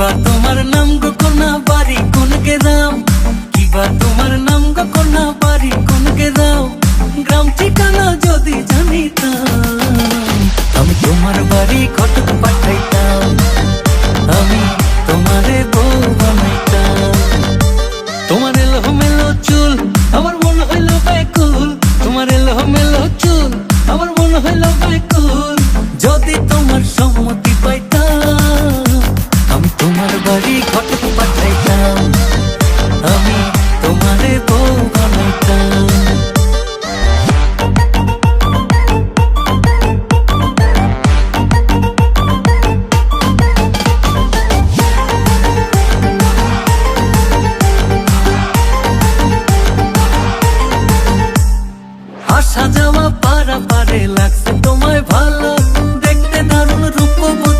কিবা তোমার নাম গো কোনা বাড়ি কোনকে দাও কিবা তোমার নাম গো কোনা বাড়ি কোনকে দাও গ্রাম ঠিকানা যদি জানিতাম। পাঠাইতাম আসা যাওয়া পারা পারে লাগছে তোমায় ভালো। দেখতে দারুণ রূপবতী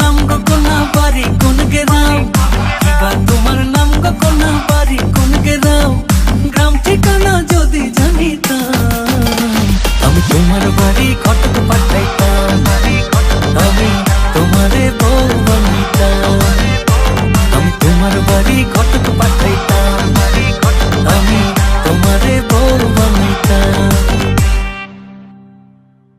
নাম গো কোন গেরাও কিবা তোমার নাম গো বাড়ি কোন গেরাও গ্রাম ঠিকানা যদি জানিতাম, আমি তোমার বাড়ি ঘটক পাঠাইতাম। আমি